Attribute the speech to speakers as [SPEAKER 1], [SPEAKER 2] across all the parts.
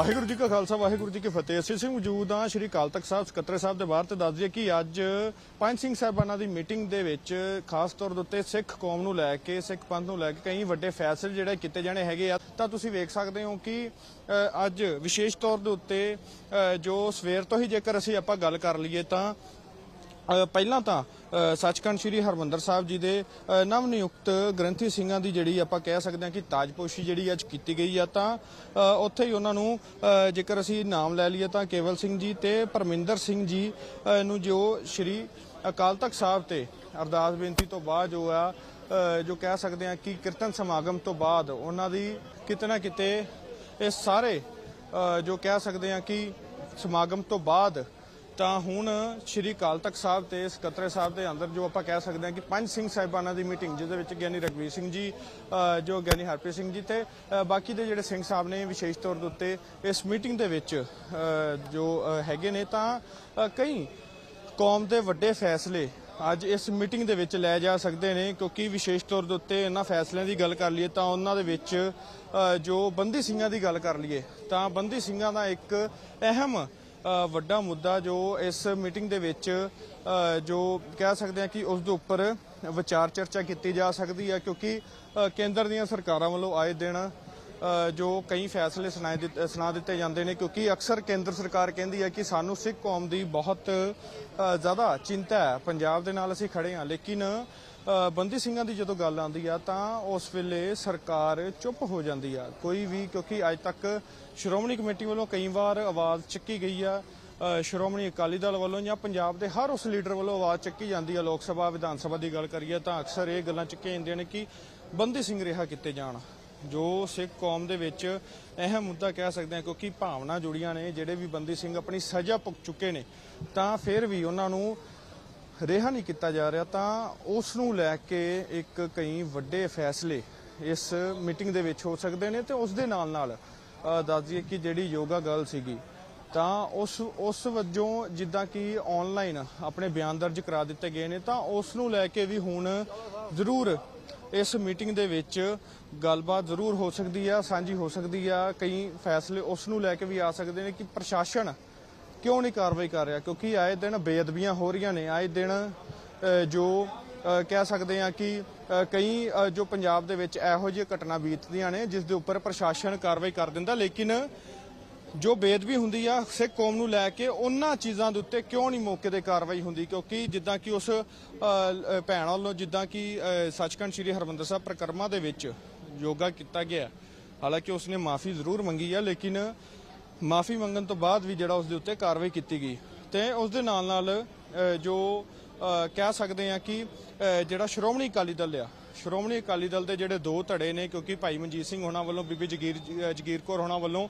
[SPEAKER 1] ਵਾਹਿਗੁਰੂ ਜੀ ਕਾ ਖਾਲਸਾ, ਵਾਹਿਗੁਰੂ ਜੀ ਕੀ ਫਤਿਹ। ਅਸੀਂ ਸਿੰਘ ਮੌਜੂਦ ਹਾਂ ਸ਼੍ਰੀ ਅਕਾਲ ਤਖਤ ਸਾਹਿਬ ਸਕੱਤਰ ਸਾਹਿਬ ਦੇ ਬਾਹਰ ਤੇ ਦੱਸ ਦਈਏ ਕਿ ਅੱਜ ਪੰਜ ਸਿੰਘ ਸਾਹਿਬਾਨਾਂ ਦੀ ਮੀਟਿੰਗ ਦੇ ਵਿੱਚ ਖਾਸ ਤੌਰ ਦੇ ਉੱਤੇ ਸਿੱਖ ਕੌਮ ਨੂੰ ਲੈ ਕੇ, ਸਿੱਖ ਪੰਥ ਨੂੰ ਲੈ ਕੇ ਕਈ ਵੱਡੇ ਫੈਸਲੇ ਜਿਹੜੇ ਕੀਤੇ ਜਾਣੇ ਹੈਗੇ ਆ। ਤਾਂ ਤੁਸੀਂ ਵੇਖ ਸਕਦੇ ਹੋ ਕਿ ਅੱਜ ਵਿਸ਼ੇਸ਼ ਤੌਰ ਦੇ ਉੱਤੇ ਜੋ ਸਵੇਰ ਤੋਂ ਹੀ ਜੇਕਰ ਅਸੀਂ ਆਪਾਂ ਗੱਲ ਕਰ ਲਈਏ ਤਾਂ ਪਹਿਲਾਂ ਤਾਂ ਸੱਚਖੰਡ ਸ੍ਰੀ ਹਰਮੰਦਰ ਸਾਹਿਬ ਜੀ ਦੇ ਨਵ ਨਿਯੁਕਤ ਗ੍ਰੰਥੀ ਸਿੰਘਾਂ ਦੀ ਜਿਹੜੀ ਆਪਾਂ ਕਹਿ ਸਕਦੇ ਹਾਂ ਕਿ ਤਾਜਪੋਸ਼ੀ ਜਿਹੜੀ ਅੱਜ ਕੀਤੀ ਗਈ ਆ, ਤਾਂ ਉੱਥੇ ਹੀ ਉਹਨਾਂ ਨੂੰ ਜੇਕਰ ਅਸੀਂ ਨਾਮ ਲੈ ਲਈਏ ਤਾਂ ਕੇਵਲ ਸਿੰਘ ਜੀ ਤੇ ਪਰਮਿੰਦਰ ਸਿੰਘ ਜੀ ਨੂੰ ਜੋ ਸ੍ਰੀ ਅਕਾਲ ਤਖਤ ਸਾਹਿਬ ਤੇ ਅਰਦਾਸ ਬੇਨਤੀ ਤੋਂ ਬਾਅਦ ਜੋ ਆ ਜੋ ਕਹਿ ਸਕਦੇ ਹਾਂ ਕਿ ਕੀਰਤਨ ਸਮਾਗਮ ਤੋਂ ਬਾਅਦ ਉਹਨਾਂ ਦੀ ਕਿਤੇ ਨਾ ਕਿਤੇ ਇਹ ਸਾਰੇ ਜੋ ਕਹਿ ਸਕਦੇ ਹਾਂ ਕਿ ਸਮਾਗਮ ਤੋਂ ਬਾਅਦ ਤਾਂ ਹੁਣ ਸ਼੍ਰੀ ਅਕਾਲ ਤਖਤ ਸਾਹਿਬ ਤੇ ਸਕੱਤਰ ਸਾਹਿਬ ਦੇ ਅੰਦਰ ਜੋ ਆਪਾਂ ਕਹਿ ਸਕਦੇ ਹਾਂ ਕਿ ਪੰਜ ਸਿੰਘ ਸਾਹਿਬਾਨਾਂ ਦੀ ਮੀਟਿੰਗ, ਜਿਹਦੇ ਵਿੱਚ ਗਿਆਨੀ ਰਗਵੀਰ ਸਿੰਘ ਜੀ ਜੋ ਗਿਆਨੀ ਹਰਪ੍ਰੀਤ ਸਿੰਘ ਜੀ ਤੇ ਬਾਕੀ ਦੇ ਜਿਹੜੇ ਸਿੰਘ ਸਾਹਿਬ ਨੇ ਵਿਸ਼ੇਸ਼ ਤੌਰ ਦੇ ਉੱਤੇ ਇਸ ਮੀਟਿੰਗ ਦੇ ਵਿੱਚ ਜੋ ਹੈਗੇ ਨੇ ਤਾਂ ਕਈ ਕੌਮ ਦੇ ਵੱਡੇ ਫੈਸਲੇ ਅੱਜ ਇਸ ਮੀਟਿੰਗ ਦੇ ਵਿੱਚ ਲੈ ਜਾ ਸਕਦੇ ਨੇ, ਕਿਉਂਕਿ ਵਿਸ਼ੇਸ਼ ਤੌਰ ਦੇ ਉੱਤੇ ਇਹਨਾਂ ਫੈਸਲਿਆਂ ਦੀ ਗੱਲ ਕਰ ਲਈਏ ਤਾਂ ਉਹਨਾਂ ਦੇ ਵਿੱਚ ਜੋ ਬੰਦੀ ਸਿੰਘਾਂ ਦੀ ਗੱਲ ਕਰ ਲਈਏ, ਤਾਂ ਬੰਦੀ ਸਿੰਘਾਂ ਦਾ ਇੱਕ ਅਹਿਮ ਵੱਡਾ ਮੁੱਦਾ ਜੋ ਇਸ ਮੀਟਿੰਗ ਦੇ ਵਿੱਚ ਜੋ ਕਹਿ ਸਕਦੇ ਹਾਂ ਕਿ ਉਸ ਦੇ ਉੱਪਰ ਵਿਚਾਰ ਚਰਚਾ ਕੀਤੀ ਜਾ ਸਕਦੀ ਹੈ ਕਿਉਂਕਿ ਕੇਂਦਰ ਦੀਆਂ ਸਰਕਾਰਾਂ ਵੱਲੋਂ ਆਏ ਦਿਨ ਜੋ ਕਈ ਫੈਸਲੇ ਸੁਣਾਏ ਦਿੱਤੇ- ਸੁਣਾ ਦਿੱਤੇ ਜਾਂਦੇ ਨੇ, ਕਿਉਂਕਿ ਅਕਸਰ ਕੇਂਦਰ ਸਰਕਾਰ ਕਹਿੰਦੀ ਹੈ ਕਿ ਸਾਨੂੰ ਸਿੱਖ ਕੌਮ ਦੀ ਬਹੁਤ ਜ਼ਿਆਦਾ ਚਿੰਤਾ ਹੈ। ਪੰਜਾਬ ਦੇ ਨਾਲ ਅਸੀਂ ਖੜੇ ਹਾਂ, ਲੇਕਿਨ ਬੰਦੀ ਸਿੰਘਾਂ ਦੀ ਜਦੋਂ ਗੱਲ ਆਉਂਦੀ ਆ ਤਾਂ ਉਸ ਵੇਲੇ ਸਰਕਾਰ ਚੁੱਪ ਹੋ ਜਾਂਦੀ ਆ। ਕੋਈ ਵੀ, ਕਿਉਂਕਿ ਅੱਜ ਤੱਕ ਸ਼੍ਰੋਮਣੀ ਕਮੇਟੀ ਵੱਲੋਂ ਕਈ ਵਾਰ ਆਵਾਜ਼ ਚੱਕੀ ਗਈ ਆ। ਸ਼੍ਰੋਮਣੀ ਅਕਾਲੀ ਦਲ ਵੱਲੋਂ ਜਾਂ ਪੰਜਾਬ ਦੇ ਹਰ ਉਸ ਲੀਡਰ ਵੱਲੋਂ ਆਵਾਜ਼ ਚੱਕੀ ਜਾਂਦੀ ਆ। ਲੋਕ ਸਭਾ, ਵਿਧਾਨ ਸਭਾ ਦੀ ਗੱਲ ਕਰੀਏ ਤਾਂ ਅਕਸਰ ਇਹ ਗੱਲਾਂ ਚੱਕੀਆਂ ਜਾਂਦੀਆਂ ਨੇ ਕਿ ਬੰਦੀ ਸਿੰਘ ਰਿਹਾ ਕੀਤੇ ਜਾਣ, ਜੋ ਸਿੱਖ ਕੌਮ ਦੇ ਵਿੱਚ ਅਹਿਮ ਮੁੱਦਾ ਕਹਿ ਸਕਦੇ ਹਾਂ, ਕਿਉਂਕਿ ਭਾਵਨਾ ਜੁੜੀਆਂ ਨੇ। ਜਿਹੜੇ ਵੀ ਬੰਦੀ ਸਿੰਘ ਆਪਣੀ ਸਜ਼ਾ ਭੁਗਤ ਚੁੱਕੇ ਨੇ, ਤਾਂ ਫਿਰ ਵੀ ਉਹਨਾਂ ਨੂੰ ਰਿਹਾ ਨਹੀਂ ਕੀਤਾ ਜਾ ਰਿਹਾ ਤਾਂ ਉਸ ਨੂੰ ਲੈ ਕੇ ਇੱਕ ਕਈ ਵੱਡੇ ਫੈਸਲੇ ਇਸ ਮੀਟਿੰਗ ਦੇ ਵਿੱਚ ਹੋ ਸਕਦੇ ਨੇ ਤੇ ਉਸ ਦੇ ਨਾਲ ਨਾਲ ਅ, ਦੱਸ ਦਈਏ ਕਿ ਜਿਹੜੀ ਯੋਗਾ ਗੱਲ ਸੀਗੀ ਤਾਂ ਉਸ ਉਸ ਵਜੋਂ ਜਿੱਦਾਂ ਕਿ ਆਨਲਾਈਨ ਆਪਣੇ ਬਿਆਨ ਦਰਜ ਕਰਾ ਦਿੱਤੇ ਗਏ ਨੇ ਤਾਂ ਉਸ ਨੂੰ ਲੈ ਕੇ ਵੀ ਹੁਣ ਜ਼ਰੂਰ ਇਸ ਮੀਟਿੰਗ ਦੇ ਵਿੱਚ ਗੱਲਬਾਤ ਜ਼ਰੂਰ ਹੋ ਸਕਦੀ ਆ ਸਾਂਝੀ ਹੋ ਸਕਦੀ ਆ ਕਈ ਫੈਸਲੇ ਉਸ ਨੂੰ ਲੈ ਕੇ ਵੀ ਆ ਸਕਦੇ ਨੇ ਕਿ ਪ੍ਰਸ਼ਾਸਨ ਕਿਉਂ ਨਹੀਂ ਕਾਰਵਾਈ ਕਰ ਰਿਹਾ? ਕਿਉਂਕਿ ਆਏ ਦਿਨ ਬੇਅਦਬੀਆਂ ਹੋ ਰਹੀਆਂ ਨੇ। ਆਏ ਦਿਨ ਜੋ ਕਹਿ ਸਕਦੇ ਆ ਕਿ ਕਈ ਜੋ ਪੰਜਾਬ ਦੇ ਵਿੱਚ ਇਹੋ ਜਿਹੀ ਘਟਨਾ ਬੀਤਦੀਆਂ ਨੇ, ਜਿਸ ਦੇ ਉੱਪਰ ਪ੍ਰਸ਼ਾਸਨ ਕਾਰਵਾਈ ਕਰ ਦਿੰਦਾ। ਲੇਕਿਨ ਜੋ ਬੇਅਦਬੀ ਹੁੰਦੀ ਆ, ਸਿੱਖ ਕੌਮ ਨੂੰ ਲੈ ਕੇ ਉਹਨਾਂ ਚੀਜ਼ਾਂ ਦੇ ਉੱਤੇ ਕਿਉਂ ਨਹੀਂ ਮੌਕੇ ਤੇ ਕਾਰਵਾਈ ਹੁੰਦੀ? ਕਿਉਂਕਿ ਜਿੱਦਾਂ ਕਿ ਉਸ ਭੈਣ ਵੱਲੋਂ ਜਿੱਦਾਂ ਕਿ ਸੱਚਖੰਡ ਸ੍ਰੀ ਹਰਮੰਦਰ ਸਾਹਿਬ ਪ੍ਰਕਰਮਾ ਦੇ ਵਿੱਚ ਯੋਗਾ ਕੀਤਾ ਗਿਆ। ਹਾਲਾਂਕਿ ਉਸਨੇ ਮਾਫੀ ਜ਼ਰੂਰ ਮੰਗੀ ਆ, ਲੇਕਿਨ ਮਾਫੀ ਮੰਗਣ ਤੋਂ ਬਾਅਦ ਵੀ ਜਿਹੜਾ ਉਸ ਦੇ ਉੱਤੇ ਕਾਰਵਾਈ ਕੀਤੀ ਗਈ। ਤੇ ਉਸ ਦੇ ਨਾਲ ਨਾਲ ਜੋ ਕਹਿ ਸਕਦੇ ਆ ਕਿ ਜਿਹੜਾ ਸ਼੍ਰੋਮਣੀ ਅਕਾਲੀ ਦਲ ਆ ਸ਼੍ਰੋਮਣੀ ਅਕਾਲੀ ਦਲ ਦੇ ਜਿਹੜੇ ਦੋ ਧੜੇ ਨੇ ਕਿਉਂਕਿ ਭਾਈ ਮਨਜੀਤ ਸਿੰਘ ਹੋਣਾ ਵੱਲੋਂ ਬੀਬੀ ਜਗੀਰ ਅ, ਜਗੀਰ ਕੌਰ ਹੋਣਾ ਵੱਲੋਂ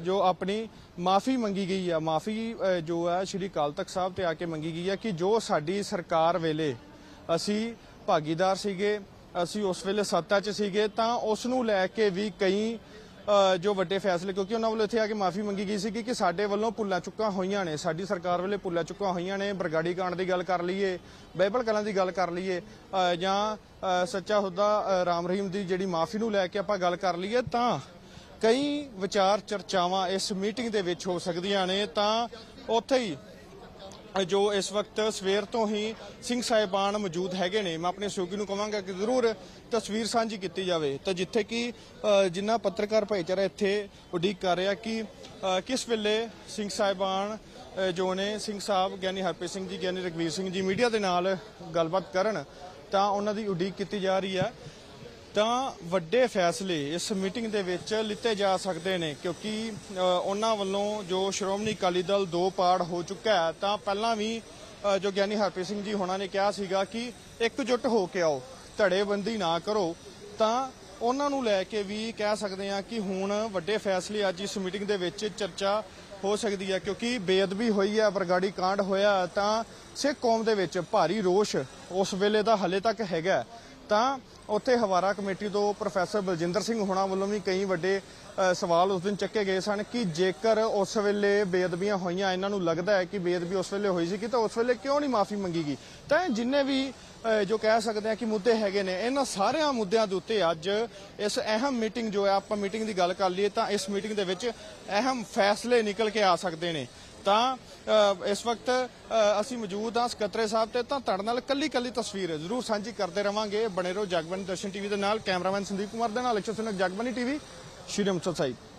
[SPEAKER 1] ਜੋ ਆਪਣੀ ਮਾਫੀ ਮੰਗੀ ਗਈ ਆ ਮਾਫੀ ਜੋ ਆ ਸ਼੍ਰੀ ਅਕਾਲ ਤਖਤ ਸਾਹਿਬ ਤੇ ਆ ਕੇ ਮੰਗੀ ਗਈ ਆ ਕਿ ਜੋ ਸਾਡੀ ਸਰਕਾਰ ਵੇਲੇ ਅਸੀਂ ਭਾਗੀਦਾਰ ਸੀਗੇ ਅਸੀਂ ਉਸ ਵੇਲੇ ਸੱਤਾ 'ਚ ਸੀਗੇ ਤਾਂ ਉਸ ਨੂੰ ਲੈ ਕੇ ਵੀ ਕਈ ਜੋ ਵੱਡੇ ਫੈਸਲੇ, ਕਿਉਂਕਿ ਉਹਨਾਂ ਵੱਲੋਂ ਇੱਥੇ ਆ ਕੇ ਮਾਫੀ ਮੰਗੀ ਗਈ ਸੀ ਕਿ ਸਾਡੇ ਵੱਲੋਂ ਭੁੱਲਾਂ ਚੁੱਕਾਂ ਹੋਈਆਂ ਨੇ, ਸਾਡੀ ਸਰਕਾਰ ਵੇਲੇ ਭੁੱਲਾਂ ਚੁੱਕਾਂ ਹੋਈਆਂ ਨੇ, ਬਰਗਾੜੀ ਕਾਂਡ ਦੀ ਗੱਲ ਕਰ ਲਈਏ ਬਾਈਬਲ ਕਲਾਂ ਦੀ ਗੱਲ ਕਰ ਲਈਏ ਜਾਂ ਸੱਚਾ ਹੁੱਦਾ ਰਾਮ ਰਹੀਮ ਦੀ ਜਿਹੜੀ ਮਾਫੀ ਨੂੰ ਲੈ ਕੇ ਆਪਾਂ ਗੱਲ ਕਰ ਲਈਏ, ਤਾਂ ਕਈ ਵਿਚਾਰ ਚਰਚਾਵਾਂ ਇਸ ਮੀਟਿੰਗ ਦੇ ਵਿੱਚ ਹੋ ਸਕਦੀਆਂ ਨੇ, ਤਾਂ ਉੱਥੇ ਹੀ ਜੋ ਇਸ ਵਕਤ ਸਵੇਰ ਤੋਂ ਹੀ ਸਿੰਘ ਸਾਹਿਬਾਨ ਮੌਜੂਦ ਹੈਗੇ ਨੇ, ਮੈਂ ਆਪਣੇ ਸਹਿਯੋਗੀ ਨੂੰ ਕਹਾਂਗਾ ਕਿ ਜ਼ਰੂਰ ਤਸਵੀਰ ਸਾਂਝੀ ਕੀਤੀ ਜਾਵੇ। ਤਾਂ ਜਿੱਥੇ ਕਿ ਜਿੰਨਾ ਪੱਤਰਕਾਰ ਭਾਈਚਾਰਾ ਇੱਥੇ ਉਡੀਕ ਕਰ ਰਿਹਾ ਕਿ ਕਿਸ ਵੇਲੇ ਸਿੰਘ ਸਾਹਿਬਾਨ ਜੋ ਨੇ ਸਿੰਘ ਸਾਹਿਬ ਗਿਆਨੀ ਹਰਪ੍ਰੀਤ ਸਿੰਘ ਜੀ, ਗਿਆਨੀ ਰਗਵੀਰ ਸਿੰਘ ਜੀ ਮੀਡੀਆ ਦੇ ਨਾਲ ਗੱਲਬਾਤ ਕਰਨ, ਤਾਂ ਉਹਨਾਂ ਦੀ ਉਡੀਕ ਕੀਤੀ ਜਾ ਰਹੀ ਹੈ। ਤਾਂ ਵੱਡੇ ਫੈਸਲੇ ਇਸ ਮੀਟਿੰਗ ਦੇ ਵਿੱਚ ਲਿੱਤੇ ਜਾ ਸਕਦੇ ਨੇ, ਕਿਉਂਕਿ ਉਹਨਾਂ ਵੱਲੋਂ ਜੋ ਸ਼੍ਰੋਮਣੀ ਅਕਾਲੀ ਦਲ ਦੋ ਪਾੜ ਹੋ ਚੁੱਕਾ ਹੈ, ਤਾਂ ਪਹਿਲਾਂ ਵੀ ਜੋ ਗਿਆਨੀ ਹਰਪ੍ਰੀਤ ਸਿੰਘ ਜੀ ਹੋਣਾ ਨੇ ਕਿਹਾ ਸੀਗਾ ਕਿ ਇਕਜੁੱਟ ਹੋ ਕੇ ਆਓ, ਧੜੇਬੰਦੀ ਨਾ ਕਰੋ, ਤਾਂ ਉਹਨਾਂ ਨੂੰ ਲੈ ਕੇ ਵੀ ਕਹਿ ਸਕਦੇ ਹਾਂ ਕਿ ਹੁਣ ਵੱਡੇ ਫੈਸਲੇ ਅੱਜ ਇਸ ਮੀਟਿੰਗ ਦੇ ਵਿੱਚ ਚਰਚਾ ਹੋ ਸਕਦੀ ਹੈ, ਕਿਉਂਕਿ ਬੇਅਦਬੀ ਹੋਈ ਹੈ, ਬਰਗਾੜੀ ਕਾਂਡ ਹੋਇਆ, ਤਾਂ ਸਿੱਖ ਕੌਮ ਦੇ ਵਿੱਚ ਭਾਰੀ ਰੋਸ਼ ਉਸ ਵੇਲੇ ਦਾ ਹਲੇ ਤੱਕ ਹੈਗਾ ਤਾਂ ਉੱਥੇ ਹਵਾਰਾ ਕਮੇਟੀ ਤੋਂ ਪ੍ਰੋਫੈਸਰ ਬਲਜਿੰਦਰ ਸਿੰਘ ਹੋਣਾ ਵੱਲੋਂ ਵੀ ਕਈ ਵੱਡੇ ਸਵਾਲ ਉਸ ਦਿਨ ਚੱਕੇ ਗਏ ਸਨ ਕਿ ਜੇਕਰ ਉਸ ਵੇਲੇ ਬੇਅਦਬੀਆਂ ਹੋਈਆਂ, ਇਹਨਾਂ ਨੂੰ ਲੱਗਦਾ ਹੈ ਕਿ ਬੇਅਦਬੀ ਉਸ ਵੇਲੇ ਹੋਈ ਸੀ ਕਿ ਤਾਂ ਉਸ ਵੇਲੇ ਕਿਉਂ ਨਹੀਂ ਮਾਫੀ ਮੰਗੀ ਗਈ ਤਾਂ ਇਹ ਜਿੰਨੇ ਵੀ ਜੋ ਕਹਿ ਸਕਦੇ ਆ ਕਿ ਮੁੱਦੇ ਹੈਗੇ ਨੇ, ਇਹਨਾਂ ਸਾਰਿਆਂ ਮੁੱਦਿਆਂ ਦੇ ਉੱਤੇ ਅੱਜ ਇਸ ਅਹਿਮ ਮੀਟਿੰਗ ਜੋ ਹੈ, ਆਪਾਂ ਮੀਟਿੰਗ ਦੀ ਗੱਲ ਕਰ ਲਈਏ ਤਾਂ ਇਸ ਮੀਟਿੰਗ ਦੇ ਵਿੱਚ ਅਹਿਮ ਫੈਸਲੇ ਨਿਕਲ ਕੇ ਆ ਸਕਦੇ ਨੇ। ਤਾਂ ਇਸ ਵਕਤ ਅਸੀਂ ਮੌਜੂਦ ਹਾਂ ਸਕੱਤਰੇ ਸਾਹਿਬ ਤੇ, ਤਾਂ ਤੁਹਾਡੇ ਨਾਲ ਕੱਲੀ ਕੱਲੀ ਤਸਵੀਰ ਜ਼ਰੂਰ ਸਾਂਝੀ ਕਰਦੇ ਰਵਾਂਗੇ। ਬਣੇ ਰਹੋ ਜਗਬਾਨੀ ਦਰਸ਼ਨ ਟੀਵੀ ਦੇ ਨਾਲ, ਕੈਮਰਾਮੈਨ ਸੰਦੀਪ ਕੁਮਾਰ ਦੇ ਨਾਲ ਅਕਸ਼ਰ ਸਿੰਘ ਜਗਬਾਨੀ ਟੀਵੀ, ਸ਼੍ਰੀ ਅੰਮ੍ਰਿਤਸਰ ਸਾਹਿਬ।